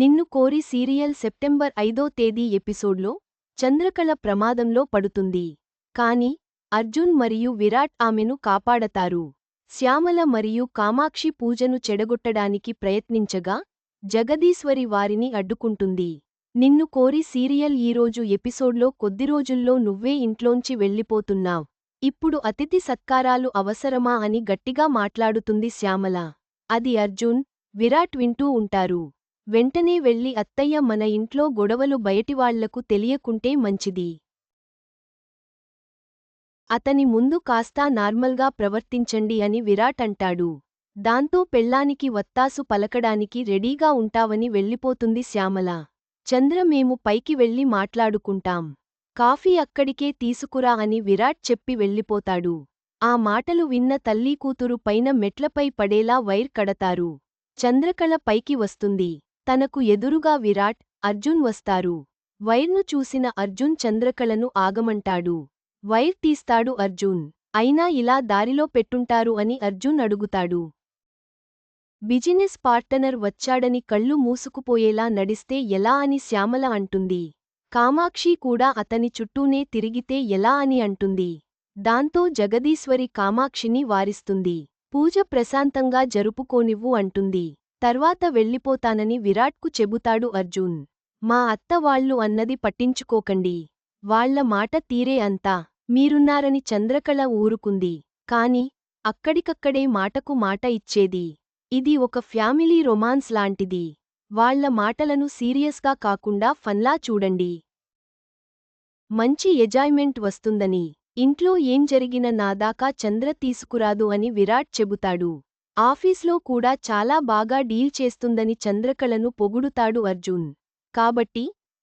నిన్ను కోరి serial September ఐదో తేదీ ఎపిసోడ్లో చంద్రకళ ప్రమాదంలో పడుతుంది. కాని అర్జున్ మరియు విరాట్ ఆమెను కాపాడతారు. శ్యామల మరియు కామాక్షి పూజను చెడగొట్టడానికి ప్రయత్నించగా జగదీశ్వరి వారిని అడ్డుకుంటుంది. నిన్ను కోరి సీరియల్ ఈరోజు ఎపిసోడ్లో కొద్ది రోజుల్లో నువ్వే ఇంట్లోంచి వెళ్ళిపోతున్నావ్. ఇప్పుడు అతిథి సత్కారాలు అవసరమా అని గట్టిగా మాట్లాడుతుంది శ్యామల. అది అర్జున్ విరాట్ వింటూ ఉంటారు. వెంటనే వెళ్ళి అత్తయ్య మన ఇంట్లో గొడవలు బయటివాళ్ళకు తెలియకుంటే మంచిది. అతని ముందు కాస్తా నార్మల్గా ప్రవర్తించండి అని విరాట్ అంటాడు. దాంతో పెళ్ళానికి వత్తాసు పలకడానికి రెడీగా ఉంటావని వెళ్ళిపోతుంది శ్యామల. చంద్ర మేము పైకి వెళ్ళి మాట్లాడుకుంటాం. కాఫీ అక్కడికే తీసుకురా అని విరాట్ చెప్పి వెళ్ళిపోతాడు. ఆ మాటలు విన్న తల్లీ కూతురు పైన మెట్లపై పడేలా వైర్ కడతారు. చంద్రకళ పైకి వస్తుంది. తనకు ఎదురుగా విరాట్ అర్జున్ వస్తారు. వైర్ను చూసిన అర్జున్ చంద్రకళను ఆగమంటాడు. వైర్ తీస్తాడు అర్జున్. అయినా ఇలా దారిలో పెట్టుంటారు అని అర్జున్ అడుగుతాడు. బిజినెస్ పార్టనర్ వచ్చాడని కళ్ళు మూసుకుపోయేలా నడిస్తే ఎలా అని శ్యామల అంటుంది. కామాక్షి కూడా అతని చుట్టూనే తిరిగితే ఎలా అని అంటుంది. దాంతో జగదీశ్వరి కామాక్షిని వారిస్తుంది. పూజ ప్రశాంతంగా జరుపుకోనివ్వు అంటుంది. తర్వాత వెళ్ళిపోతానని విరాట్కు చెబుతాడు అర్జున్. మా అత్త వాళ్ళు అన్నది పట్టించుకోకండి. వాళ్ళ మాట తీరే అంతా. మీరున్నారని చంద్రకళ ఊరుకుంది. కాని అక్కడికక్కడే మాటకు మాట ఇచ్చేది. ఇది ఒక ఫ్యామిలీ రొమాన్స్ లాంటిది. వాళ్ళ మాటలను సీరియస్గా కాకుండా ఫన్లా చూడండి. మంచి ఎజాయ్మెంట్ వస్తుందని. ఇంట్లో ఏం జరిగిన నాదాకా చంద్ర తీసుకురాదు అని విరాట్ చెబుతాడు. ఆఫీస్లో కూడా చాలా బాగా డీల్ చేస్తుందని చంద్రకళను పొగుడుతాడు అర్జున్. కాబట్టి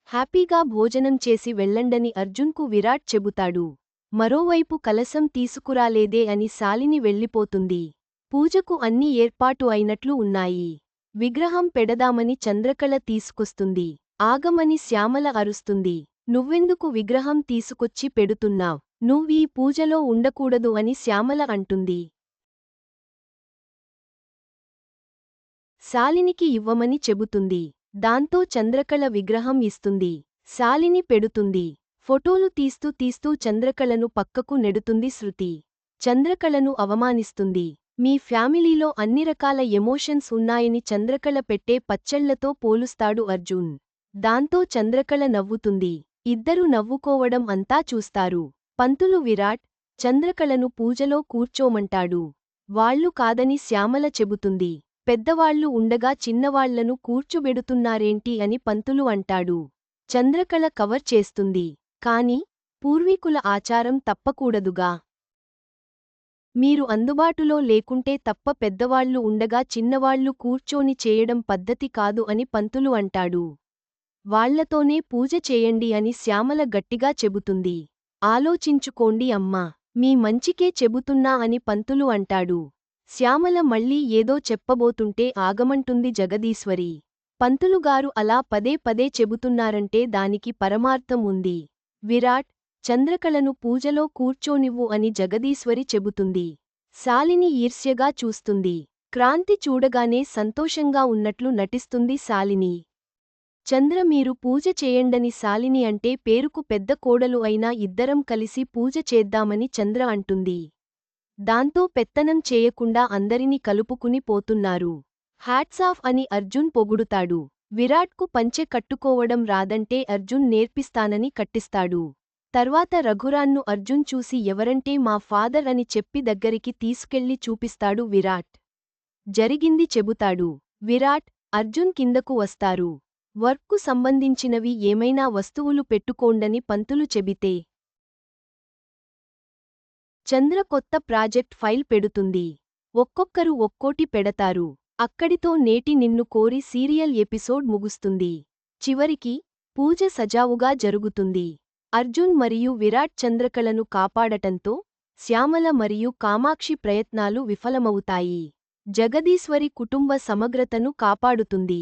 హ్యాపీగా భోజనం చేసి వెళ్ళండని అర్జున్కు విరాట్ చెబుతాడు. మరోవైపు కలసం తీసుకురాలేదే అని శాలిని వెళ్ళిపోతుంది. పూజకు అన్ని ఏర్పాటు అయినట్లు ఉన్నాయి. విగ్రహం పెడదామని చంద్రకళ తీసుకొస్తుంది. ఆగమని శ్యామల అరుస్తుంది. నువ్వెందుకు విగ్రహం తీసుకొచ్చి పెడుతున్నావ్? నువ్వీ పూజలో ఉండకూడదు అని శ్యామల అంటుంది. శాలినికి ఇవ్వమని చెబుతుంది. దాంతో చంద్రకళ విగ్రహం ఇస్తుంది. శాలిని పెడుతుంది. ఫోటోలు తీస్తూ తీస్తూ చంద్రకళను పక్కకు నెడుతుంది శృతి. చంద్రకళను అవమానిస్తుంది. మీ ఫ్యామిలీలో అన్ని రకాల ఎమోషన్స్ ఉన్నాయని చంద్రకళ పెట్టే పచ్చళ్ళతో పోలుస్తాడు అర్జున్. దాంతో చంద్రకళ నవ్వుతుంది. ఇద్దరు నవ్వుకోవడం అంతా చూస్తారు. పంతులు విరాట్ చంద్రకళను పూజలో కూర్చోమంటాడు. వాళ్ళు కాదని శ్యామల చెబుతుంది. పెద్దవాళ్ళు ఉండగా చిన్నవాళ్ళను కూర్చుబెడుతున్నారేంటి అని పంతులు అంటాడు. చంద్రకళ కవర్ చేస్తుంది. కాని పూర్వీకుల ఆచారం తప్పకూడదుగా. మీరు అందుబాటులో లేకుంటే తప్ప పెద్దవాళ్ళు ఉండగా చిన్నవాళ్ళు కూర్చోని చేయడం పద్ధతి కాదు అని పంతులు అంటాడు. వాళ్ళతోనే పూజ చేయండి అని శ్యామల గట్టిగా చెబుతుంది. ఆలోచించుకోండి అమ్మా మీ మంచికే చెబుతున్నా అని పంతులు అంటాడు. శ్యామల మళ్ళీ ఏదో చెప్పబోతుంటే ఆగమంటుంది జగదీశ్వరి. పంతులుగారు అలా పదే పదే చెబుతున్నారంటే దానికి పరమార్థం ఉంది. విరాట్ చంద్రకళను పూజలో కూర్చోనివ్వు అని జగదీశ్వరి చెబుతుంది. శాలిని ఈర్ష్యగా చూస్తుంది. క్రాంతి చూడగానే సంతోషంగా ఉన్నట్లు నటిస్తుంది శాలిని. చంద్ర మీరు పూజ చేయండని శాలిని అంటే పేరుకు పెద్ద కోడలు అయినా ఇద్దరం కలిసి పూజ చేద్దామని చంద్ర అంటుంది. దాంతో పెత్తనం చేయకుండా అందరినీ కలుపుకుని పోతున్నారు. హ్యాట్సాఫ్ అని అర్జున్ పొగుడుతాడు. విరాట్కు పంచె కట్టుకోవడం రాదంటే అర్జున్ నేర్పిస్తానని కట్టిస్తాడు. తర్వాత రఘురాన్ను అర్జున్ చూసి ఎవరంటే మా ఫాదర్ అని చెప్పి దగ్గరికి తీసుకెళ్ళి చూపిస్తాడు విరాట్. జరిగింది చెబుతాడు. విరాట్ అర్జున్ కిందకు వస్తారు. వర్క్కు సంబంధించినవి ఏమైనా వస్తువులు పెట్టుకోండని పంతులు చెబితే చంద్ర కొత్త ప్రాజెక్ట్ ఫైల్ పెడుతుంది. ఒక్కొక్కరు ఒక్కోటి పెడతారు. అక్కడితో నేటి నిన్ను కోరి సీరియల్ ఎపిసోడ్ ముగుస్తుంది. చివరికి పూజ సజావుగా జరుగుతుంది. అర్జున్ మరియు విరాట్ చంద్రకళను కాపాడటంతో శ్యామల మరియు కామాక్షి ప్రయత్నాలు విఫలమవుతాయి. జగదీశ్వరి కుటుంబ సమగ్రతను కాపాడుతుంది.